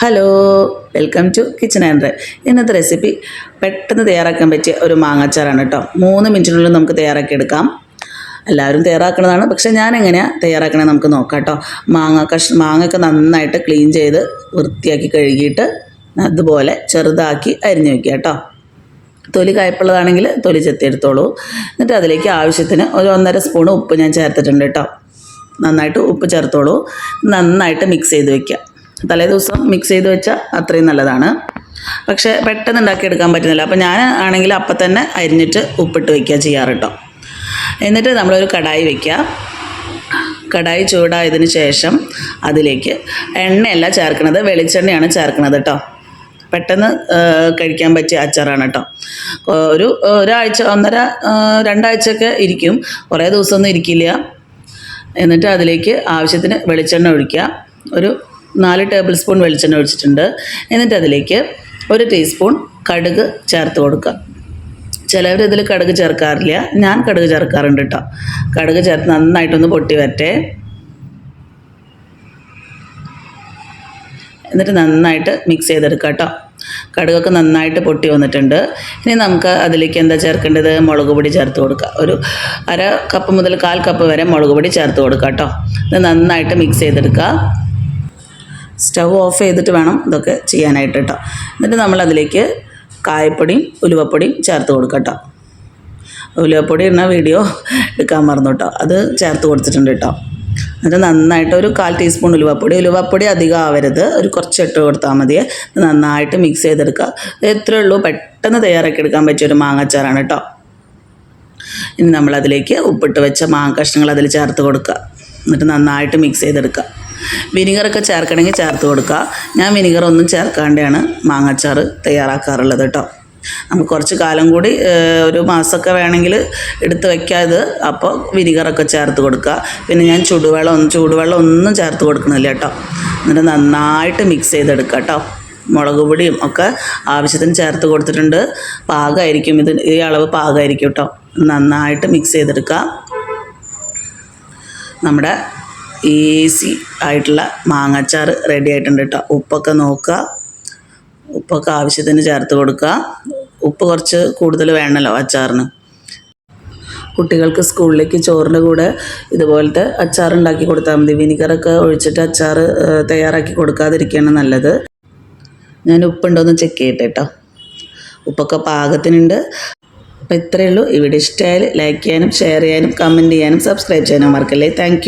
Hello welcome to kitchen and ഇന്നത്തെ recipe പെട്ടെന്ന് തയ്യാറാക്കാൻ പറ്റിയ ഒരു മാങ്ങാച്ചാറാണ് കേട്ടോ. മൂന്ന് മിനിറ്റിനുള്ളിൽ നമുക്ക് തയ്യാറാക്കി എടുക്കാം. എല്ലാവരും തയ്യാറാക്കുന്നതാണ്. പക്ഷേ ഞാൻ എങ്ങനെയാണ് തയ്യാറാക്കണേ നമുക്ക് നോക്കാം കേട്ടോ. മാങ്ങ കഷ് മാങ്ങയൊക്കെ നന്നായിട്ട് ക്ലീൻ ചെയ്ത് വൃത്തിയാക്കി കഴുകിയിട്ട് അതുപോലെ ചെറുതാക്കി അരിഞ്ഞു വെക്കുക കേട്ടോ. തൊലി കായ്പുള്ളതാണെങ്കിൽ തൊലി ചെത്തിയെടുത്തോളൂ എന്നിട്ട് അതിലേക്ക് ആവശ്യത്തിന് ഒരു ഒന്നര സ്പൂൺ ഉപ്പ് ഞാൻ ചേർത്തിട്ടുണ്ട് കേട്ടോ. നന്നായിട്ട് ഉപ്പ് ചേർത്തോളൂ. നന്നായിട്ട് മിക്സ് ചെയ്ത് വെക്കുക. തലേ ദിവസം മിക്സ് ചെയ്ത് വെച്ചാൽ അത്രയും നല്ലതാണ്. പക്ഷേ പെട്ടെന്ന് ഉണ്ടാക്കിയെടുക്കാൻ പറ്റുന്നില്ല. അപ്പോൾ ഞാൻ ആണെങ്കിൽ അപ്പം തന്നെ അരിഞ്ഞിട്ട് ഉപ്പിട്ട് വയ്ക്കുക ചെയ്യാറ് കേട്ടോ എന്നിട്ട് നമ്മളൊരു കടായി വയ്ക്കുക കടായി ചൂടായതിന് ശേഷം അതിലേക്ക് എണ്ണയല്ല ചേർക്കുന്നത് വെളിച്ചെണ്ണയാണ് ചേർക്കുന്നത് കേട്ടോ പെട്ടെന്ന് കഴിക്കാൻ പറ്റിയ അച്ചാറാണ് കേട്ടോ ഒരു ഒരാഴ്ച ഒന്നര രണ്ടാഴ്ചയൊക്കെ ഇരിക്കും. കുറേ ദിവസമൊന്നും ഇരിക്കില്ല. എന്നിട്ട് അതിലേക്ക് ആവശ്യത്തിന് വെളിച്ചെണ്ണ ഒഴിക്കുക ഒരു നാല് ടേബിൾ സ്പൂൺ വെളിച്ചെണ്ണ ഒഴിച്ചിട്ടുണ്ട്. എന്നിട്ട് അതിലേക്ക് ഒരു ടീസ്പൂൺ കടുക് ചേർത്ത് കൊടുക്കുക. ചിലവർ ഇതിൽ കടുക് ചേർക്കാറില്ല. ഞാൻ കടുക് ചേർക്കാറുണ്ട് കേട്ടോ കടുക് ചേർത്ത് നന്നായിട്ടൊന്ന് പൊട്ടി വരട്ടെ. എന്നിട്ട് നന്നായിട്ട് മിക്സ് ചെയ്തെടുക്കുക കേട്ടോ കടുകൊക്കെ നന്നായിട്ട് പൊട്ടി വന്നിട്ടുണ്ട്. ഇനി നമുക്ക് അതിലേക്ക് എന്താ ചേർക്കേണ്ടത്? മുളക് പൊടി ചേർത്ത് കൊടുക്കുക. ഒരു അര കപ്പ് മുതൽ കാൽ കപ്പ് വരെ മുളക് പൊടി ചേർത്ത് കൊടുക്കുക കേട്ടോ ഇത് നന്നായിട്ട് മിക്സ് ചെയ്തെടുക്കുക. സ്റ്റവ് ഓഫ് ചെയ്തിട്ട് വേണം ഇതൊക്കെ ചെയ്യാനായിട്ട് കേട്ടോ എന്നിട്ട് നമ്മളതിലേക്ക് കായപ്പൊടിയും ഉലുവപ്പൊടിയും ചേർത്ത് കൊടുക്കട്ടോ. കേട്ടോ ഉലുവപ്പൊടി എന്ന വീഡിയോ എടുക്കാൻ മറന്നു കേട്ടോ അത് ചേർത്ത് കൊടുത്തിട്ടുണ്ട് കേട്ടോ എന്നിട്ട് നന്നായിട്ട് ഒരു കാൽ ടീസ്പൂൺ ഉലുവപ്പൊടി. ഉലുവപ്പൊടി അധികം ആവരുത്. ഒരു കുറച്ച് ഇട്ട് കൊടുത്താൽ മതി. നന്നായിട്ട് മിക്സ് ചെയ്തെടുക്കുക എത്രയേ ഉള്ളൂ. പെട്ടെന്ന് തയ്യാറാക്കി എടുക്കാൻ പറ്റിയ ഒരു മാങ്ങച്ചാറാണ് കേട്ടോ ഇനി നമ്മളതിലേക്ക് ഉപ്പിട്ട് വെച്ച മാങ്ങ കഷ്ണങ്ങൾ അതിൽ ചേർത്ത് കൊടുക്കുക എന്നിട്ട് നന്നായിട്ട് മിക്സ് ചെയ്തെടുക്കുക വിനിഗറൊക്കെ ചേർക്കണമെങ്കിൽ ചേർത്ത് കൊടുക്കുക. ഞാൻ വിനിഗർ ഒന്നും ചേർക്കാണ്ടാണ് മാങ്ങാച്ചാർ തയ്യാറാക്കാറുള്ളത് കേട്ടോ. നമുക്ക് കുറച്ച് കാലം കൂടി ഒരു മാസമൊക്കെ വേണമെങ്കിൽ എടുത്ത് വയ്ക്കാത് അപ്പോൾ വിനിഗറൊക്കെ ചേർത്ത് കൊടുക്കുക. പിന്നെ ഞാൻ ചൂടുവെള്ളം ഒന്നും ചൂടുവെള്ളം ഒന്നും ചേർത്ത് കൊടുക്കണില്ല കേട്ടോ. എന്നിട്ട് നന്നായിട്ട് മിക്സ് ചെയ്തെടുക്കുക കേട്ടോ. മുളക് പൊടിയും ഒക്കെ ആവശ്യത്തിന് ചേർത്ത് കൊടുത്തിട്ടുണ്ട്. പാകമായിരിക്കും ഇത്. ഈ അളവ് പാകമായിരിക്കും കേട്ടോ. നന്നായിട്ട് മിക്സ് ചെയ്തെടുക്കുക. നമ്മുടെ ഈസി ആയിട്ടുള്ള മാങ്ങാച്ചാർ റെഡി ആയിട്ടുണ്ട് കേട്ടോ ഉപ്പൊക്കെ നോക്കുക. ഉപ്പൊക്കെ ആവശ്യത്തിന് ചേർത്ത് കൊടുക്കുക. ഉപ്പ് കുറച്ച് കൂടുതൽ വേണമല്ലോ അച്ചാറിന്. കുട്ടികൾക്ക് സ്കൂളിലേക്ക് ചോറിന്റെ കൂടെ ഇതുപോലത്തെ അച്ചാർ ഉണ്ടാക്കി കൊടുത്താൽ മതി. വിനിഗറൊക്കെ ഒഴിച്ചിട്ട് അച്ചാർ തയ്യാറാക്കി കൊടുക്കാതിരിക്കുകയാണ് നല്ലത്. ഞാൻ ഉപ്പുണ്ടോയെന്ന് ചെക്ക് ചെയ്യട്ടെ കേട്ടോ ഉപ്പൊക്കെ പാകത്തിനുണ്ട്. അപ്പോൾ ഇത്രയേ ഉള്ളൂ. ഇവിടെ ഇഷ്ടമായാൽ ലൈക്ക് ചെയ്യാനും ഷെയർ ചെയ്യാനും കമന്റ് ചെയ്യാനും സബ്സ്ക്രൈബ് ചെയ്യാനും മറക്കല്ലേ. താങ്ക്